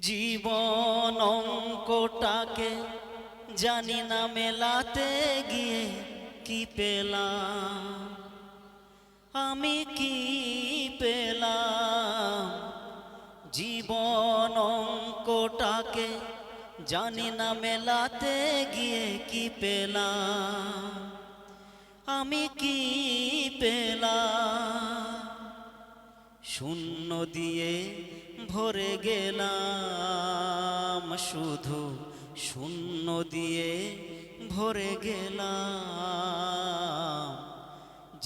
জীবন অঙ্কটাকে জানি না মেলাতে গিয়ে কি পেলাম। আমি কি পেলাম? জীবন অঙ্কটাকে জানি না মেলাতে গিয়ে কি পেলাম। আমি কি পেলাম? শূন্য দিয়ে ভরে গেলাম, শুধু শূন্য দিয়ে ভরে গেলাম।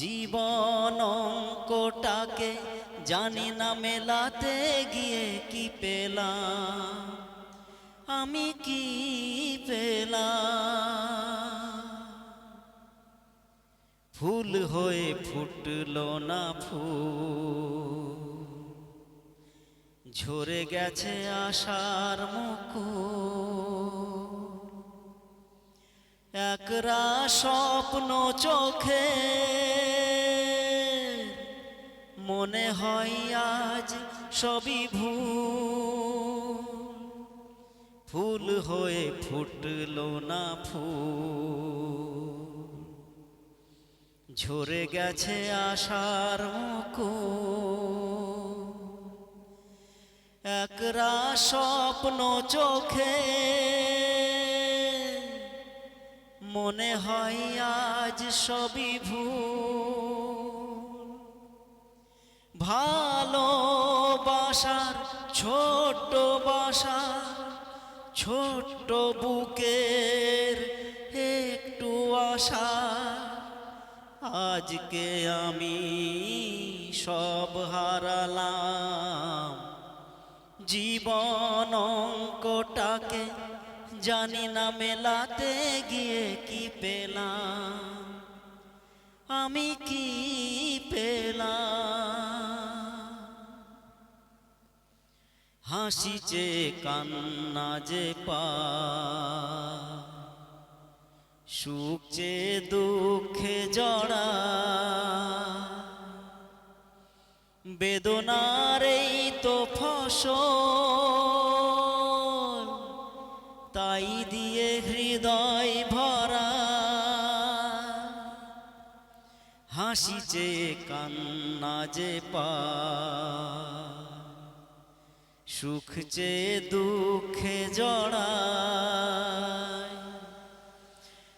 জীবন অঙ্কটাকে জানি না মেলাতে গিয়ে কি পেলাম, আমি কি পেলাম? ফুল হয়ে ফুটলো না ফুল। ঝরে গেছে আশার মুকুল একরা স্বপ্ন চোখে, মনে হয় আজ সবই ভুল। ফুল হয়ে ফুটলো না ফুল। ঝরে গেছে আশার মুকুল একরা স্বপ্ন চোখে। মনে হয় আজ সবই ভুল। ভালোবাসার ছোট্ট বাসা, ছোট্ট বুকের একটু আশা। আজকে আমি সব হারালাম। জীবন অঙ্কটাকে জানি না মেলাতে গিয়ে কি পেলাম। আমি কি পেলাম? হাসিছে কান্না যে, পা। সুখ যে, দুঃখে জড়া। বেদনার এই ফসল তাই দিয়ে হৃদয় ভরা। হাসিছে কান্না যে পা। সুখ যে, দুঃখে জড়া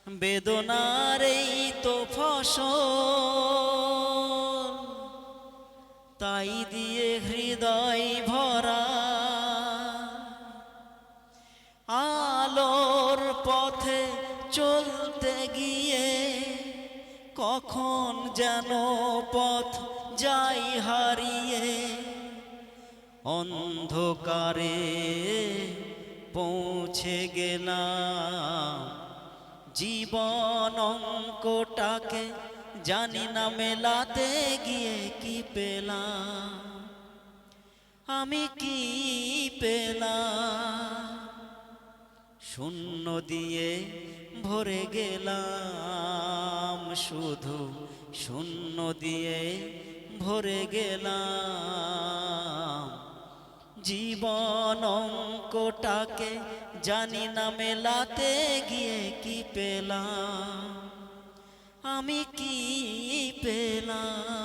বেদনার এই তো ফসল। তাই দিয়ে হৃদয় চলতে গিয়ে কখন যেন পথ যাই হারিয়ে অন্ধকারে পৌঁছে গেলাম। জীবন অঙ্কটাকে জানি না মেলাতে গিয়ে কি পেলাম। আমি কি পেলাম? শূন্য দিয়ে ভরে গেলাম, শুধু শূন্য দিয়ে ভরে গেলাম। জীবন অঙ্কটাকে জানি না মেলাতে গিয়ে কি পেলাম, আমি কি পেলাম?